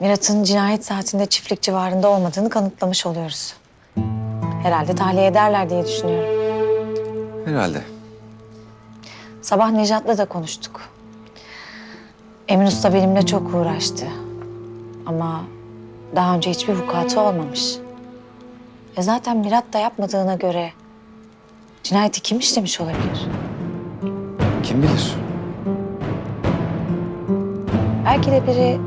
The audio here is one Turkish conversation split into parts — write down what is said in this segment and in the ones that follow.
Mirat'ın cinayet saatinde çiftlik civarında olmadığını kanıtlamış oluyoruz. Herhalde tahliye ederler diye düşünüyorum. Herhalde. Sabah Nejat'la da konuştuk. Emin Usta benimle çok uğraştı. Ama daha önce hiçbir vukuatı olmamış. E zaten Mirat da yapmadığına göre cinayeti kim işlemiş olabilir? Kim bilir? Belki de biri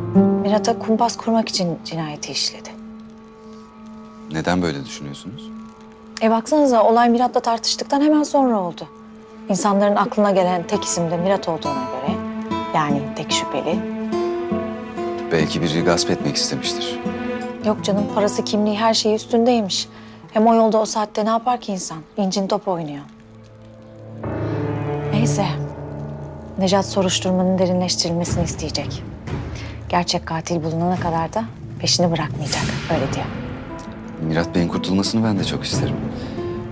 Mirat'a kumpas kurmak için cinayeti işledi. Neden böyle düşünüyorsunuz? E baksanıza olay Mirat'la tartıştıktan hemen sonra oldu. İnsanların aklına gelen tek isim de Mirat olduğuna göre yani tek şüpheli. Belki biri gasp etmek istemiştir. Yok canım parası kimliği her şeyi üstündeymiş. Hem o yolda o saatte ne yapar ki insan? İncin top oynuyor. Neyse. Necat soruşturmanın derinleştirilmesini isteyecek. Gerçek katil bulunana kadar da peşini bırakmayacak. Öyle diyor. Mirat Bey'in kurtulmasını ben de çok isterim.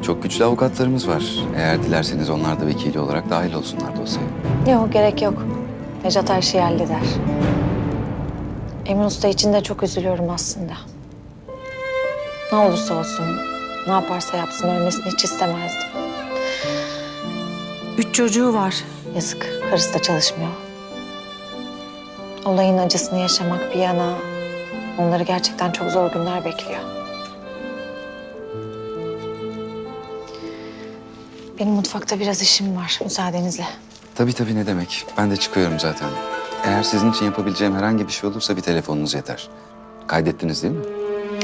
Çok güçlü avukatlarımız var. Eğer dilerseniz onlar da vekili olarak dahil olsunlar dosyaya. Yok gerek yok. Necat her şeyi halleder. Emin Usta için de çok üzülüyorum aslında. Ne olursa olsun, ne yaparsa yapsın ölmesini hiç istemezdim. Üç çocuğu var. Yazık, karısı da çalışmıyor. Olayın acısını yaşamak bir yana, onları gerçekten çok zor günler bekliyor. Benim mutfakta biraz işim var, müsaadenizle. Tabii tabii ne demek. Ben de çıkıyorum zaten. Eğer sizin için yapabileceğim herhangi bir şey olursa bir telefonunuz yeter. Kaydettiniz değil mi?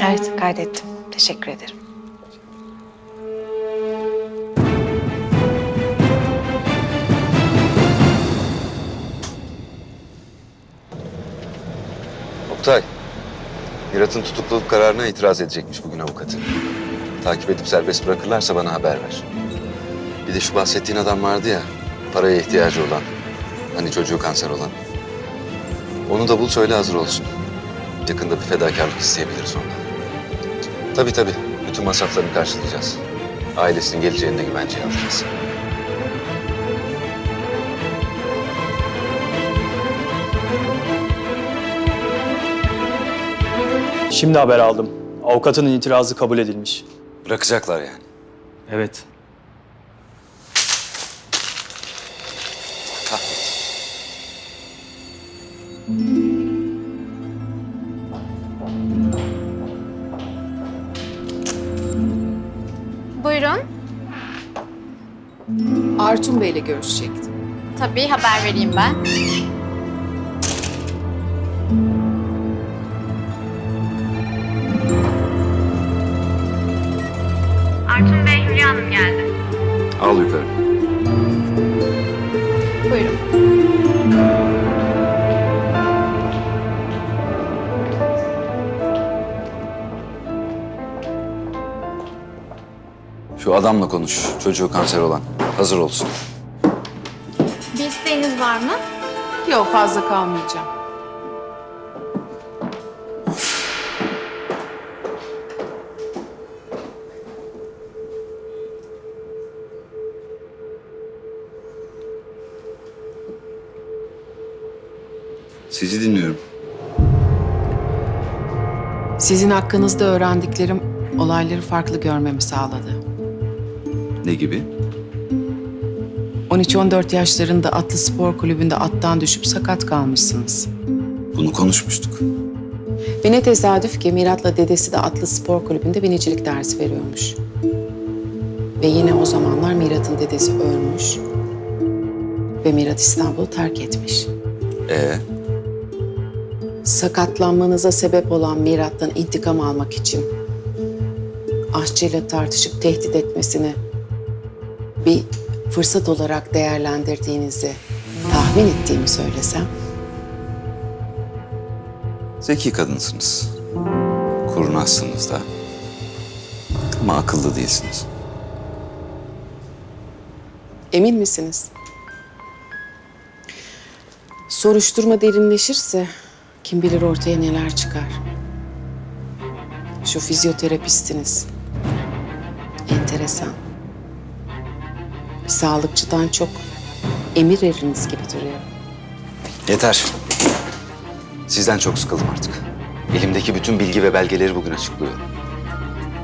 Evet, kaydettim. Teşekkür ederim. Oktay, Mirat'ın tutukluluk kararına itiraz edecekmiş bugün avukatı. Takip edip serbest bırakırlarsa bana haber ver. Bir de şu bahsettiğin adam vardı ya, paraya ihtiyacı olan. Hani çocuğu kanser olan. Onu da bul söyle hazır olsun. Yakında bir fedakarlık isteyebiliriz ondan. Tabii tabii, bütün masraflarını karşılayacağız. Ailesinin geleceğini de güvenceye alacağız. Şimdi haber aldım. Avukatının itirazı kabul edilmiş. Bırakacaklar yani. Evet. Buyurun. Artun Bey'le görüşecektim. Tabii haber vereyim ben. Artun Bey, Hülya Hanım geldi. Al yukarı. Buyurun. Şu adamla konuş, çocuğu kanser olan. Hazır olsun. Bir isteğiniz var mı? Yok fazla kalmayacağım. Sizi dinliyorum. Sizin hakkınızda öğrendiklerim olayları farklı görmemi sağladı. Ne gibi? 13-14 yaşlarında Atlı Spor Kulübü'nde attan düşüp sakat kalmışsınız. Bunu konuşmuştuk. Ve ne tesadüf ki Mirat'la dedesi de Atlı Spor Kulübü'nde binicilik dersi veriyormuş. Ve yine o zamanlar Mirat'ın dedesi ölmüş. Ve Mirat İstanbul'u terk etmiş. Ee, sakatlanmanıza sebep olan Mirat'tan intikam almak için aşçıyla tartışıp tehdit etmesini bir fırsat olarak değerlendirdiğinizi tahmin ettiğimi söylesem zeki kadınsınız. Kurnazsınız da. Ama akıllı değilsiniz. emin misiniz? Soruşturma derinleşirse kim bilir ortaya neler çıkar. Şu fizyoterapistiniz. Enteresan. Bir sağlıkçıdan çok emir eriniz gibi duruyor. Yeter. Sizden çok sıkıldım artık. Elimdeki bütün bilgi ve belgeleri bugün açıklıyorum.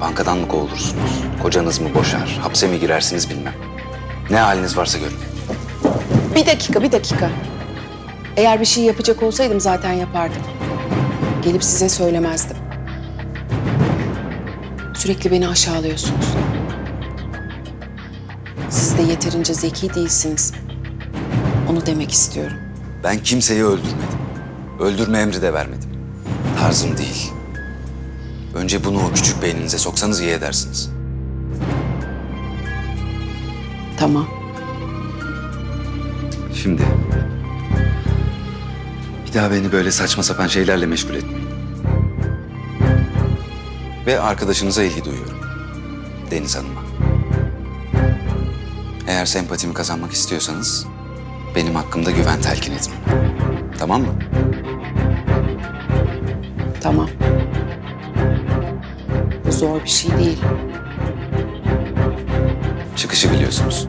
Bankadan mı kovulursunuz? Kocanız mı boşar? Hapse mi girersiniz bilmem. Ne haliniz varsa görün. Bir dakika, bir dakika. Eğer bir şey yapacak olsaydım zaten yapardım. Gelip size söylemezdim. Sürekli beni aşağılıyorsunuz. Siz de yeterince zeki değilsiniz. Onu demek istiyorum. Ben kimseyi öldürmedim. Öldürme emri de vermedim. Tarzım değil. Önce bunu o küçük beyninize soksanız iyi edersiniz. Tamam. Şimdi... Bir daha beni böyle saçma sapan şeylerle meşgul etmeyin. Ve arkadaşınıza ilgi duyuyorum. Deniz Hanım'a. Eğer sempatimi kazanmak istiyorsanız... ...benim hakkımda güven telkin edin. Tamam mı? Tamam. Bu zor bir şey değil. Çıkışı biliyorsunuz.